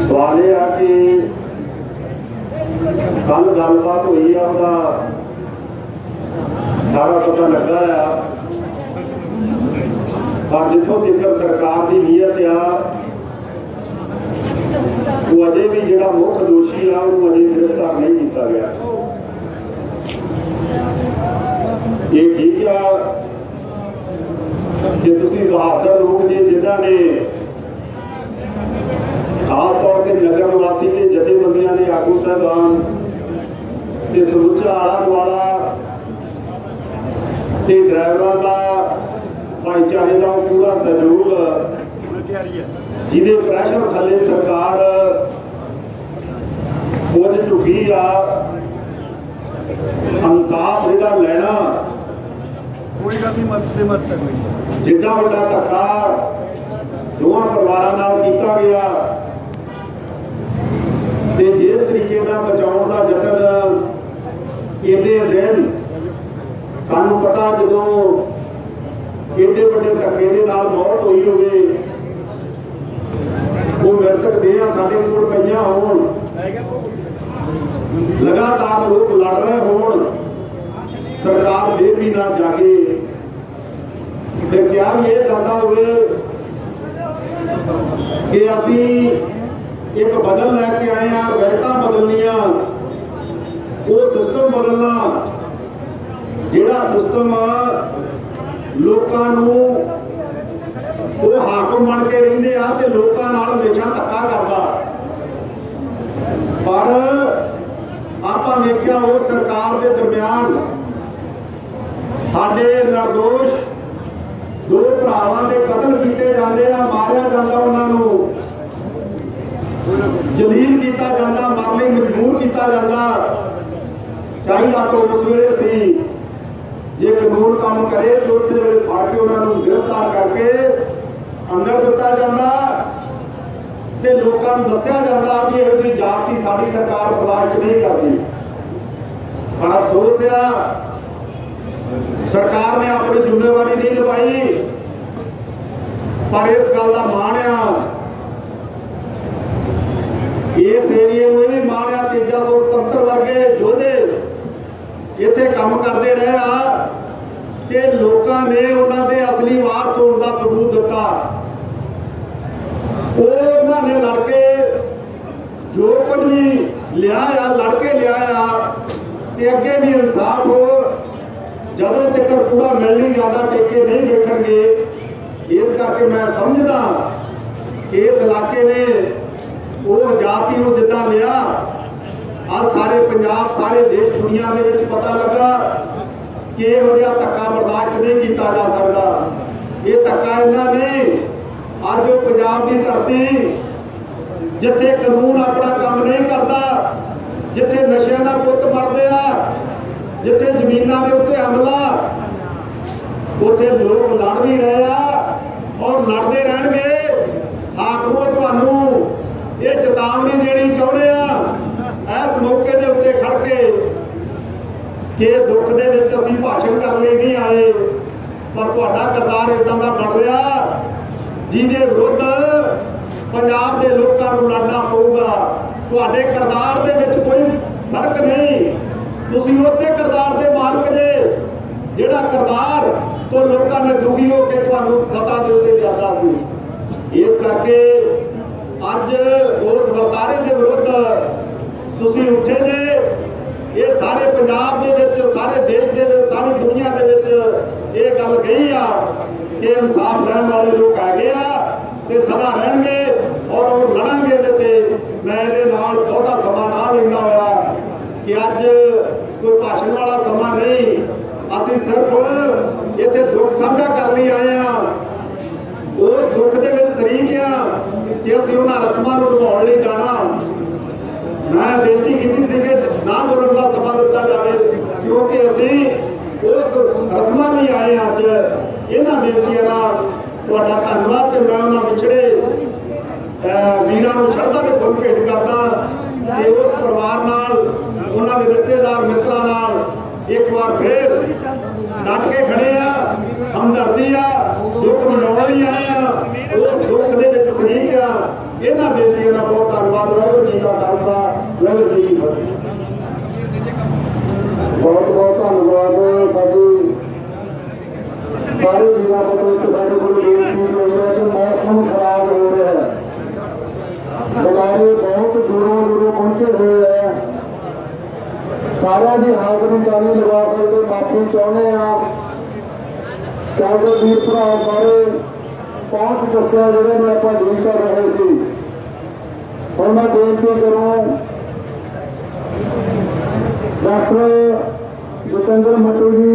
ਸਵਾਲ ਇਹ ਆ ਕਿ ਕੱਲ ਗੱਲਬਾਤ ਹੋਈ ਆ, ਉਹਦਾ ਸਾਰਾ ਪਤਾ ਲੱਗਾ ਆ। ਪਰ ਜਿੱਥੋਂ ਤੱਕ ਸਰਕਾਰ ਦੀ ਨੀਅਤ ਆ, ਉਹ ਅਜੇ ਵੀ ਜਿਹੜਾ ਮੁੱਖ ਦੋਸ਼ੀ ਆ, ਉਹਨੂੰ ਅਜੇ ਗ੍ਰਿਫਤਾਰ ਨਹੀਂ ਕੀਤਾ ਗਿਆ। ਇਹ ਠੀਕ ਆ ਕਿ ਤੁਸੀਂ ਬਹਾਦਰ ਲੋਕ ਜੇ ਜਿਨ੍ਹਾਂ ਨੇ ਖਾਸ ਤੌਰ ਤੇ ਨਗਰ ਨਿਵਾਸੀ ਤੇ ਜਥੇਬੰਦੀਆਂ ਦੇ ਆਗੂ ਸਾਹਿਬਾਨ ਤੇ ਸਮੁੱਚਾ ਆਲਾ ਦੁਆਲਾ ਤੇ ਡਰਾਈਵਰਾਂ ਦਾ ਭਾਈਚਾਰੇ ਦਾ ਪੂਰਾ ਸਹਿਯੋਗ ਜਿਹਦੇ ਪ੍ਰੈਸ਼ਰ ਥੱਲੇ ਸਰਕਾਰ ਉਹ ਝੁਕੀ ਆ ਇਨਸਾਫ ਇਹਦਾ ਲੈਣਾ। ਕੋਈ ਗੱਲ ਨਹੀਂ ਮਦਦ ਦੇ ਕੋਈ ਜਿੱਡਾ ਵੱਡਾ ਧੱਕਾ ਦੋਵਾਂ ਪਰਿਵਾਰਾਂ ਨਾਲ ਕੀਤਾ ਗਿਆ ਤੇ ਜਿਸ ਤਰੀਕੇ ਨਾਲ ਬਚਾਉਣ ਦਾ ਯਤਨ ਇੰਨੇ ਦਿਨ ਸਾਨੂੰ ਪਤਾ ਜਦੋਂ ਏਡੇ ਵੱਡੇ ਧੱਕੇ ਦੇ ਨਾਲ ਮੌਤ ਹੋਈ ਹੋਵੇ, ਉਹ ਮ੍ਰਿਤਕ ਦੇਹਾਂ ਸਾਡੇ ਕੋਲ ਪਈਆਂ ਹੋਣ। ਲਗਾਤਾਰ ਲੋਕ ਲੜ ਰਹੇ ਹੋਣ। ਸਰਕਾਰ ਫੇਰ ਵੀ ਨਾ ਜਾਗੇ। ਤੇ ਕਿਹਾ ਵੀ ਇਹ ਜਾਂਦਾ ਹੋਵੇ ਕਿ ਅਸੀਂ ਇੱਕ ਬਦਲ ਲੈ ਕੇ ਆਏ ਆ, ਰਵਾਇਤਾਂ ਬਦਲਣੀਆਂ। ਉਹ ਸਿਸਟਮ ਬਦਲਣਾ, ਜਿਹੜਾ ਸਿਸਟਮ ਲੋਕਾਂ ਨੂੰ ਉਹ ਹਾਕਮ ਬਣ ਕੇ ਰਹਿੰਦੇ ਆ ਤੇ ਲੋਕਾਂ ਨਾਲ ਹਮੇਸ਼ਾ ਧੱਕਾ ਕਰਦਾ। ਪਰ ਆਪਾਂ ਦੇਖਿਆ ਉਹ ਸਰਕਾਰ ਦੇ ਦਰਮਿਆਨ ਸਾਡੇ ਨਿਰਦੋਸ਼ ਦੋ ਭਰਾਵਾਂ ਦੇ ਕਤਲ ਕੀਤੇ ਜਾਂਦੇ ਆ ਮਾਰਿਆ ਜਾਂਦਾ ਉਹਨਾਂ ਨੂੰ ਜਲੀਲ ਕੀਤਾ ਜਾਂਦਾ ਮਰਨ ਲਈ ਮਜਬੂਰ ਕੀਤਾ ਜਾਂਦਾ। ਚਾਹੀਦਾ ਤਾਂ ਉਸ ਵੇਲੇ ਸੀ। ਜੇ ਕਾਨੂੰਨ ਕੰਮ ਕਰੇ, ਤੇ ਉਸੇ ਵੇਲੇ ਫੜ ਕੇ ਉਹਨਾਂ ਨੂੰ ਗ੍ਰਿਫਤਾਰ ਕਰਕੇ ਅੰਦਰ ਦਿੱਤਾ ਜਾਂਦਾ ਤੇ ਲੋਕਾਂ ਨੂੰ ਦੱਸਿਆ ਜਾਂਦਾ ਵੀ ਇਹੋ ਜਿਹੀ ਜਾਤੀ ਸਾਡੀ ਸਰਕਾਰ ਬਰਦਾਸ਼ਤ ਨਹੀਂ ਕਰਦੀ। ਪਰ ਅਫਸੋਸ ਆ, ਸਰਕਾਰ ਨੇ ਆਪਣੀ ਜ਼ਿੰਮੇਵਾਰੀ ਨਹੀਂ ਨਿਭਾਈ। ਪਰ ਇਸ ਗੱਲ ਦਾ ਮਾਣ ਆ ਇਸ ਏਰੀਏ ਨੂੰ ਇਹ ਵੀ ਮਾਣ ਆ ਤੇਜਾ ਸੁਤੰਤਰ ਵਰਗੇ ਯੋਧੇ ਇੱਥੇ ਕੰਮ ਕਰਦੇ ਰਹੇ ਆ ਤੇ ਲੋਕਾਂ ਨੇ ਉਹਨਾਂ ਦੇ ਅਸਲੀ ਵਾਰਸ ਹੋਣ ਦਾ ਸਬੂਤ ਦਿੱਤਾ। ਉਹ ਉਹਨਾਂ ਨੇ ਲੜ ਕੇ ਜੋ ਕੁਝ ਵੀ ਲਿਆ ਆ ਲੜ ਕੇ ਲਿਆ ਆ, ਤੇ ਅੱਗੇ ਵੀ ਇਨਸਾਫ ਹੋ, ਜਦੋਂ ਤੱਕ ਪੂਰਾ ਮਿਲ ਨਹੀਂ ਜਾਂਦਾ ਟੇਕੇ ਨਹੀਂ ਬੈਠਣਗੇ ਇਸ ਕਰਕੇ ਮੈਂ ਸਮਝਦਾ ਕਿ ਇਸ ਇਲਾਕੇ ਨੇ ਉਹ ਜਾਤੀ ਨੂੰ ਜਿੱਦਾਂ ਲਿਆ ਆ ਸਾਰੇ ਪੰਜਾਬ, ਸਾਰੇ ਦੇਸ਼ ਦੁਨੀਆ ਦੇ ਵਿੱਚ ਪਤਾ ਲੱਗਾ ਕਿ ਇਹੋ ਜਿਹਾ ਧੱਕਾ ਬਰਦਾਸ਼ਤ ਨਹੀਂ ਕੀਤਾ ਜਾ ਸਕਦਾ। ਇਹ ਧੱਕਾ ਇਹਨਾਂ ਨੇ ਅੱਜ ਉਹ ਪੰਜਾਬ ਦੀ ਧਰਤੀ ਜਿੱਥੇ ਕਾਨੂੰਨ ਆਪਣਾ ਕੰਮ ਨਹੀਂ ਕਰਦਾ, ਜਿੱਥੇ ਨਸ਼ਿਆਂ ਦਾ ਪੁੱਤ ਮਰਦੇ ਆ, ਜਿੱਥੇ ਜ਼ਮੀਨਾਂ ਦੇ ਉੱਤੇ ਹਮਲਾ, ਉੱਥੇ ਲੋਕ ਲੜ ਵੀ ਰਹੇ ਆ ਔਰ ਲੜਦੇ ਰਹਿਣਗੇ। ਹਾਕਮੋ ਤੁਹਾਨੂੰ ਇਹ ਚੇਤਾਵਨੀ ਦੇਣੀ ਚਾਹੁੰਦੇ ਆ। ਇਸ ਮੌਕੇ ਦੇ ਉੱਤੇ ਖੜ ਕੇ ਕਿ ਦੁੱਖ ਦੇ ਵਿੱਚ ਅਸੀਂ ਭਾਸ਼ਣ ਕਰਨ ਲਈ ਨਹੀਂ ਆਏ, ਪਰ ਤੁਹਾਡਾ ਕਰਤਾਰ ਇਦਾਂ ਦਾ ਬਣ ਰਿਹਾ, ਜਿਹਦੇ ਵਿਰੁੱਧ ਪੰਜਾਬ ਦੇ ਲੋਕਾਂ ਨੂੰ ਲੜਨਾ ਪਊਗਾ। ਤੁਹਾਡੇ ਕਰਤਾਰ ਦੇ ਵਿੱਚ ਕੋਈ ਫ਼ਰਕ ਨਹੀਂ। ਤੁਸੀਂ ਉਸੇ ਕਰਤਾਰ ਦੇ ਮਾਲਕ ਜੇ, ਜਿਹੜਾ ਕਰਤਾਰ ਤੋਂ ਲੋਕਾਂ ਨੇ ਦੁਖੀ ਹੋ ਕੇ ਤੁਹਾਨੂੰ ਸਤਾ ਦੇ ਉੱਤੇ ਜਾਂਦਾ ਸੀ। ਇਸ ਕਰਕੇ ਅੱਜ ਉਸ ਵਰਤਾਰੇ ਦੇ ਵਿਰੁੱਧ ਤੁਸੀਂ ਉੱਠੇ ਨੇ ਇਹ ਸਾਰੇ ਪੰਜਾਬ ਦੇ ਵਿੱਚ, ਸਾਰੇ ਦੇਸ਼ ਦੇ ਵਿੱਚ, ਸਾਰੀ ਦੁਨੀਆ ਦੇ ਵਿੱਚ ਇਹ ਗੱਲ ਗਈ ਆ ਕਿ ਇਨਸਾਫ ਲੈਣ ਵਾਲੇ ਲੋਕ ਹੈਗੇ ਆ ਤੇ ਸਦਾ ਰਹਿਣਗੇ ਔਰ ਉਹ ਲੜਾਂਗੇ ਇਹਦੇ ਤੇ। ਮੈਂ ਇਹਦੇ ਨਾਲ ਬਹੁਤਾ ਸਮਾਂ ਨਾ ਲੈਂਦਾ ਹੋਇਆ ਕਿ ਅੱਜ ਕੋਈ ਭਾਸ਼ਣ ਵਾਲਾ ਸਮਾਂ ਨਹੀਂ। ਅਸੀਂ ਸਿਰਫ ਇੱਥੇ ਦੁੱਖ ਸਾਂਝਾ ਕਰਨ ਲਈ ਆਏ ਆ ਉਸ ਦੁੱਖ ਦੇ ਵਿੱਚ ਸ਼ਰੀਕ ਆ ਕਿ ਅਸੀਂ ਉਹਨਾਂ ਰਸਮਾਂ ਨੂੰ ਨਿਭਾਉਣ ਲਈ ਜਾਣਾ। ਮੈਂ ਬੇਨਤੀ ਕੀਤੀ ਸੀ ਕਿ ਨਾ ਬੋਲਣ ਦਾ ਸਮਾਂ ਦਿੱਤਾ ਜਾਵੇ, ਕਿਉਂਕਿ ਅਸੀਂ ਉਸ ਰਸਮਾਂ ਲਈ ਆਏ ਅੱਜ। ਇਹਨਾਂ ਬੇਨਤੀਆਂ ਨਾਲ ਤੁਹਾਡਾ ਧੰਨਵਾਦ ਤੇ ਮੈਂ ਉਹਨਾਂ ਵਿਛੜੇ ਵੀਰਾਂ ਨੂੰ ਸ਼ਰਧਾ ਦੇ ਫੁੱਲ ਭੇਟ ਕਰਦਾ ਤੇ ਉਸ ਪਰਿਵਾਰ ਨਾਲ, ਉਹਨਾਂ ਦੇ ਰਿਸ਼ਤੇਦਾਰ ਮਿੱਤਰਾਂ ਨਾਲ ਇੱਕ ਵਾਰ ਫੇਰ ਡਟ ਕੇ ਖੜੇ ਆ ਹਮਦਰਦੀ ਆ, ਦੁੱਖ ਮਨਾਉਣ ਲਈ ਆਏ ਆ ਉਸ ਦੁੱਖ ਇਹਨਾਂ ਬੇਨਤੀਆਂ ਦਾ ਬਹੁਤ ਧੰਨਵਾਦ, ਵਾਹਿਗੁਰੂ ਜੀ ਦਾ ਖਾਲਸਾ ਵਹਿਗੁਰੂ ਕੀ ਫਤਿਹ। ਬਹੁਤ ਬਹੁਤ ਧੰਨਵਾਦ, ਸਾਡੀ ਸਾਰੇ ਵੀਰਾਂ ਕੋਲ ਸਾਡੇ ਕੋਲ ਬੇਨਤੀ ਹੋਈ ਹੈ ਕਿ ਮੌਸਮ ਖਰਾਬ ਹੋ ਰਿਹਾ ਹੈ। ਬੁਲਾਰੇ ਬਹੁਤ ਦੂਰੋਂ ਦੂਰੋਂ ਪਹੁੰਚੇ ਹੋਏ ਹੈ ਸਾਰਿਆਂ ਦੀ ਹਾਜ਼ਰੀ ਜਾਨੀ ਲਗਾ ਕਰਕੇ ਮਾਫੀ ਚਾਹੁੰਦੇ ਆ ਕਿਉਂਕਿ ਵੀਰ ਭਰਾ ਸਾਰੇ ਪਹੁੰਚ ਚੁੱਕੇ ਜਿਹੜੇ ਨੇ ਆਪਾਂ ਡੀਲ ਕਰ ਰਹੇ ਸੀ। ਹੁਣ ਮੈਂ ਬੇਨਤੀ ਕਰੂੰ, ਡਾਕਟਰ ਜਤਿੰਦਰ ਮਟੂ ਜੀ